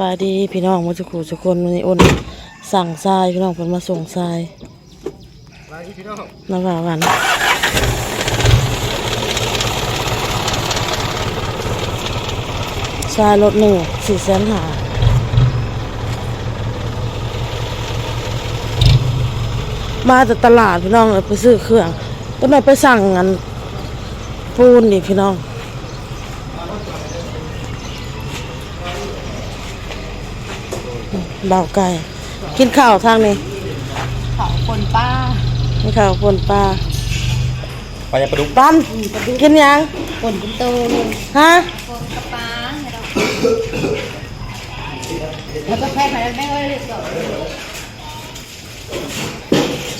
บายดีพี่น้องมาสุขุสุคนวันนี้อ้นสั่งทรายพี่น้องเพิ่นมาส่งทรายมาที่พี่น้องน้ำว่าหวานทรายรถหนึ่งสี่แสนหามาจากตลาดพี่น้องเลยไปซื้อเครื่องก็เลยไปสั่งอันปูนนี่พี่น้อง เบาไก่ กินข้าวทางนี้เขาคนป้ากินข้าวปนปลาปลายังปลาดุกปันกินยังคนเป็นโตเลยฮะคนกับป้าให้เราแล้วก็แพ้ไปแล้วแม่ก็เลยสอน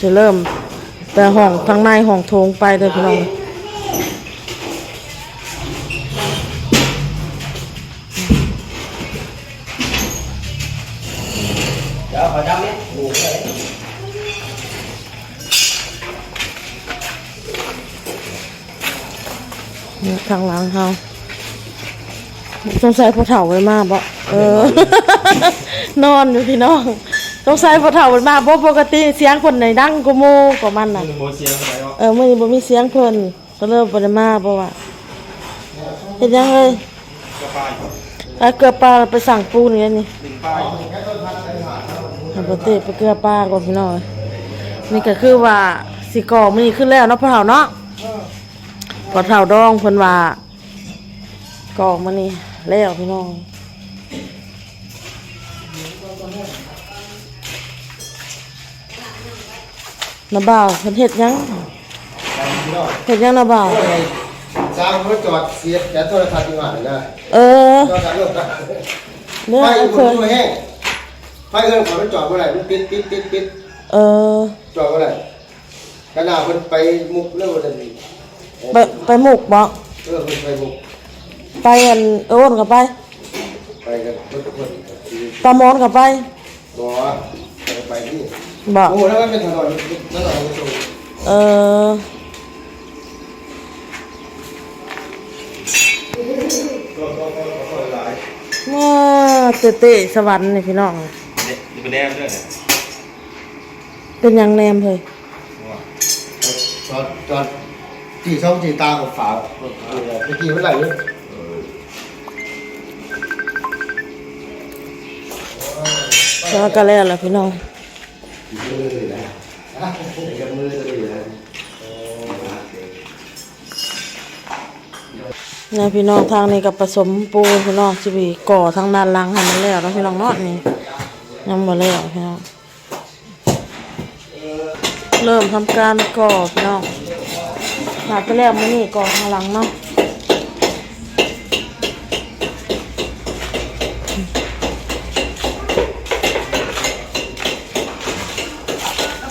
จะเริ่ม แต่ห้องทางในห้องโถงไปเลยพี่น้อง ขอจำเนี่ยหมูเลยนี่ทางหลังเขาสงสัยพอเถ่าไว้มากบ่เออ นอนอยู่พี่น้องสงสัยพอเถ่าไว้มากเพราะปกติเสียงคนไหนดังก็โมกว่ามันน่ะ โมเสียงอะไรวะเออมื่อนี้บ่มีเสียงเพิ่นก็เริ่มบ่ได้มาเพราะว่าเฮ็ดหยังเลยกระปายไปเกลือปลาไปสั่งปูนี่นี่หนึ่งปลาย ทำปกติไปเกลือปลาก่อนพี่น้อยนี่ก็คือว่าสิก่อมื้อนี้ขึ้นแล้วเนาะพ่อเฒ่าเนาะพ่อเฒ่าดองเพิ่นว่าก่อมื้อนี้แล้วพี่น้องน้าบ่าวเพิ่นเฮ็ดหยังเฮ็ดหยังน้าบ่าวสร้างรถจอดเสียแต่โทรทัศน์ดีกว่านะเออโทรทัศน์รถนะเนื้อไฟเอามัเคนยตัวแห้ง ไฟเงินของรถจอดเมื่อไหร่มันปิดปิดปิดปิดเออจอดเมื่อไหร่ขนาดมันไปมุกเรื่องอะไรไปไปหมุกบ่เออมันไปมุกไปอันโอนกับไป ไปกันรถคนตามอนกับไปบ่ไปไปนี่บ่โอ้แล้วมันเป็นถนนถนนมันตรงเออก็ก็ก็ก็หลายว้าเตะเตะสวรรค์นี่พี่น้อง เนี่ยดูเป็นแนมด้วยเนี่ยเป็นหยังแนมเลยจอดจอดจีช่องจีตากับฝาเมื่อกี้มันไหลเลยแล้วก็แล้วล่ะพี่น้องมือเลยนะกับมือจะดีนะนี่พี่น้องทางนี้กับผสมปูนพี่น้องสิบีก่อทางด้านหลังให้มันแล้วเนาะพี่น้องเนาะนี่ ยังบ่แล้วพี่น้องเริ่มทำการก่อพี่น้องหลับไปแล้วมื้อนี้ก่อทางหลังเนาะ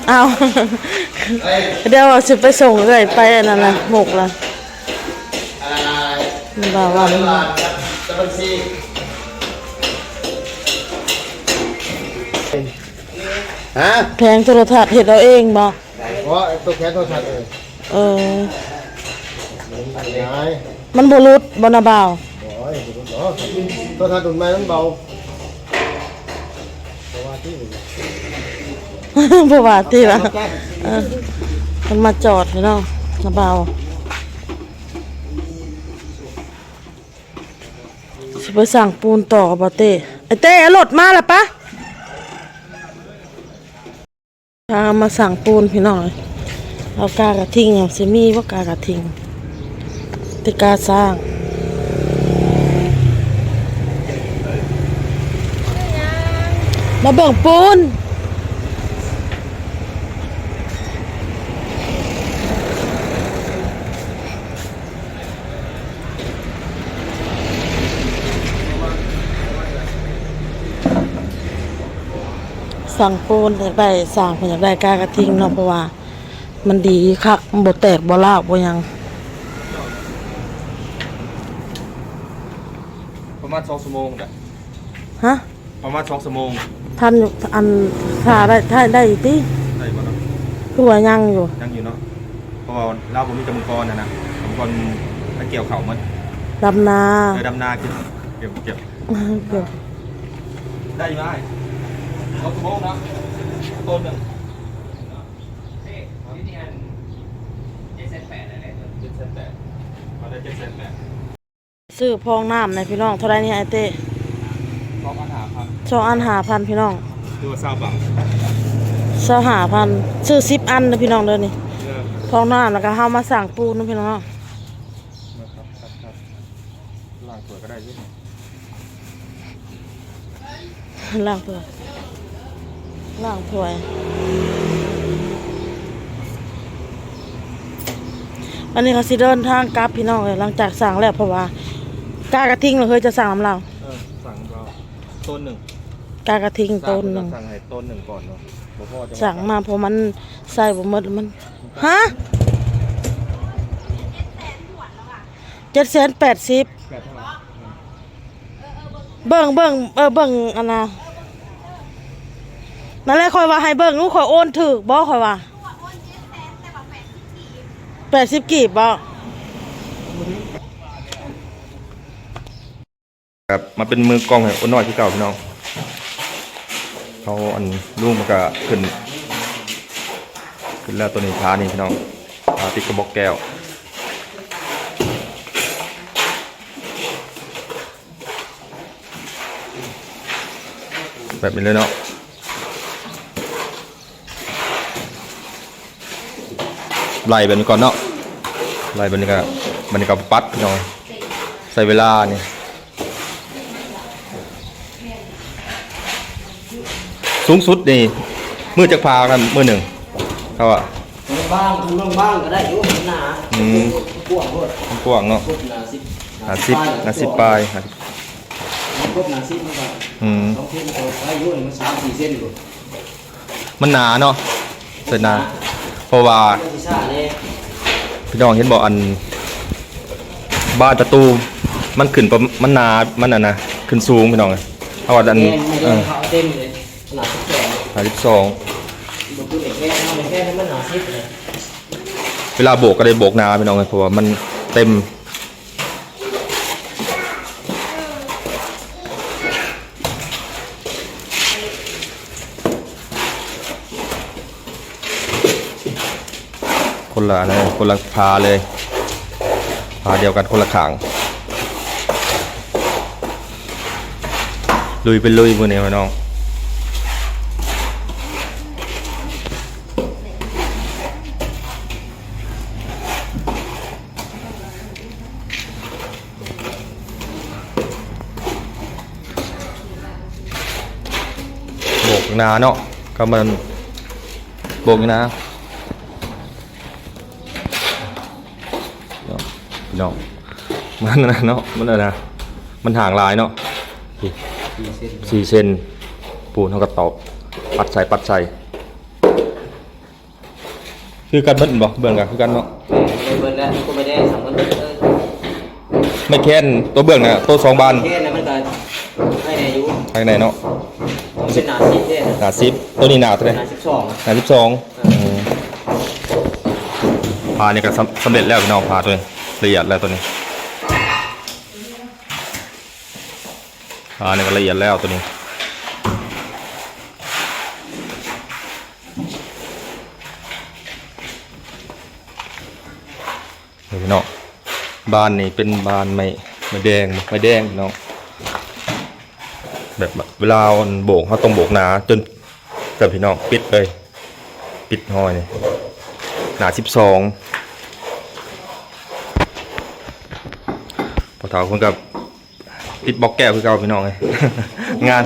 เอาเดี๋ยวสิไปส่งเลยไปอันนั้นละหมกละอะไรมันบ่าว่ามันจะบัญชี ฮะแพงโทรทัศน์เห็ดเอาเองบ่เพราะตัวแค่โทรศัพท์เองเออยายมันบ่รุดบ่นะบ่าวโอ้ยเนาะโทรศัพท์ดุนไม้มันเบาเพราะว่าที่อื่นบ่ว่าติว่าเออมันมาจอดพี่น้องนะบ่าวสิไปสั่งปูนต่อบ่เต้ไอ้เต้เอารถมาแล้วปะ พามาสั่งปูนพี่น้องเอากากระทิงเอาสิมีว่ากากระทิงติกาสร้างมาเบิ่งปูน สั่งปูนอยากได้สั่งเพิ่นอยากได้กากระทิงเนาะเพราะว่า มันดีคักมันบ่แตกบ่ลาวบ่หยังประมาณสองชั่วโมงเด้อฮะประมาณสองชั่วโมงท่านอันถ้าได้ถ้าได้อีกติได้บ่เนาะคือว่ายังอยู่ ยังอยู่เนาะเพราะว่าเราผมมีกำมังกรนะนะกำมังกรไปเกี่ยวเข่ามันดำนา เออดำนาเก็บเก็บเก็บเดี๋ยวได้อยู่ได้ลบสม องนะต้นหนึ่งเจ็ดเซนแปดมาได้เจ็ดเซนแปดซื้อพองน้ำในพี่น้องเท่าไรนี่ไอเต้สองพันหาพันสองอันหาพันพี่น้องดูว่าทราบบังเสาหาพันซื้อสิบอันนะพี่น้องเด้อนี่เริ่มพองน้ำแล้วก็เฮามาสั่งปูนนะพี่น้อง นะครับครับครับล่างสวยก็ได้ใช่ไหม ล่างถ้วย ล่างถ้วย อันนี้เขาสิเดินทางกลับพี่น้องเลยหลังจากสั่งแล้วเพราะว่ากากระทิงเราเคยจะสั่งน้ำเราเออสั่งเราต้นหนึ่งกากระทิงต้นหนึ่งสั่งให้ต้นหนึ่งก่อนเนาะบ่พอจะสั่งมาเพราะมันใส่บ่หมดมันฮะเจ็ดแสนแปดสิบแปดเท่าไหร่เบิ่งเบิ่งเออเบิ่งอันน่ะ นั่นแหละคอยว่าให้เบิ่งลูกคอยโอนถูกบ่คอยว่าแปดสิบกีบบ่ครับมาเป็นมือกล้องให้อ้นน้อยที่เก่าพี่น้องเขาอันลุงมันก็ขึ้น ขึ้นแล้วตัวนี้พานี่พี่น้องพาติดกระบอกแก้วแบบนี้เลยเนาะ ไล่แบบนี้ก่อนเนาะไล่แบบนี้ก็บันนี้ก็ปัดพี่น้องใส่เวลานี่สูงสุดนี่มือจักพากันมือหนึ่งเขาอะบ้างคุณบ้างบ้างก็ได้อยู่หนาอืมพวกพวกกว้างเนาะพวกหนาสิบหาสิบหาสิบปลายหาสิบพวกหนาสิบมันก็อืมสองเส้นก็อายุมันสามสี่เส้นอยู่มันหนาเนาะเสร็จหนา เพราะว่าพี่น้องเห็นบอกอันบ้านประตูมันขึ้นประมันนามันอะนะขึ้นสูงพี่น้องเอาว่าอันแม่ไม่เออเต็มเลยหนาสิบสองหาสิบสองเวลาโบกก็เลยโบกนาพี่น้องเพราะว่ามันเต็ม คนละนะคนละพาเลย พาเดียวกันคนละขางลุยเป็นลุยมือนี้พี่น้องโบกนาเนาะก็มันโบกนา นาะมันนะเนาะมันนะมันห่างหลายเนาะสี่เซนปูนเขาก็ตอกปัดใส่ปัดใส่คือกันเบิ้ลบ่เบิ่งกันคือกันเนาะเลยเบิร์แล้วก็ไม่ได้สามคนเออไม่แค้นตัวเบื้องนะตัวสองบานแค่นั้นมันก็ให้ในอายุภายในเนาะเป็นหนาสิบแค่หนาซิปตัวนี้หนาเท่าไหร่หนาสิบสองหนาสิบสองพาเนี่ยก็สำเร็จแล้วพี่น้องพาตัวนี้ ละเอียดแล้วตัวนี้พานี่ก็ละเอียดแล้วตัวนี้นี่พี่น้องบานนี่เป็นบานไม้ไม้แดงไม้แดงพี่น้องแบบเวลาโบกเขาต้องโบกหนาจนแต่พี่น้องปิดเลย ปิดห้อยนี่หนาสิบสอง พอเท่าคนกับติดบล็อกแก้วคือเก่าพี่น้องไง งาน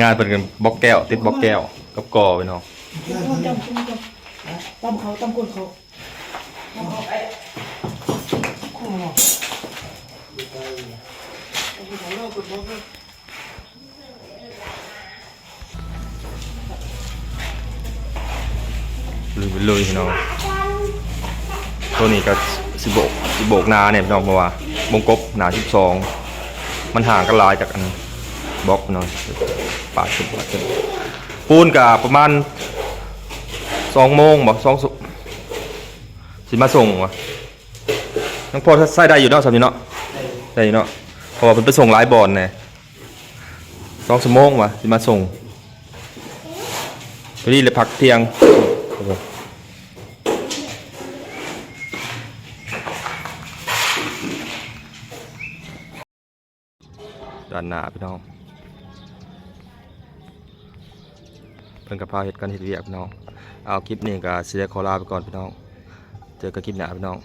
งานเป็นกันบล็อกแก้ว ติดบล็อกแก้วกับกอพี่น้องต้มเขาต้มกุนเขาลุยไปลุยพี่น้องตัวนี้ก็สิโบกสิโบกนาเนี่ยพี่น้องเพราะว่า บงกบหนาสิบสองมันห่างกันหลายจากอันบล็อกพี่องปาดขึ้นปาดขึ้นปูนกับประมาณสองโมงบอกสองสุสิมาส่งวะน้องพอใส่ได้อยู่เนาะสามีเนาะได้อยู่เนาะเพราะว่าเป็นไปส่งหลายบอลเนี่ยสองสมงวะสิมาส่งพอดีเลยพักเที่ยง ด้านหน้าพี่น้องเพิ่นกับพาเห็ดกันเห็ดเวียกพี่น้องเอาคลิปนี้ก็สิได้ขอลาไปก่อนพี่น้อง เจอกันคลิปหน้าพี่น้อง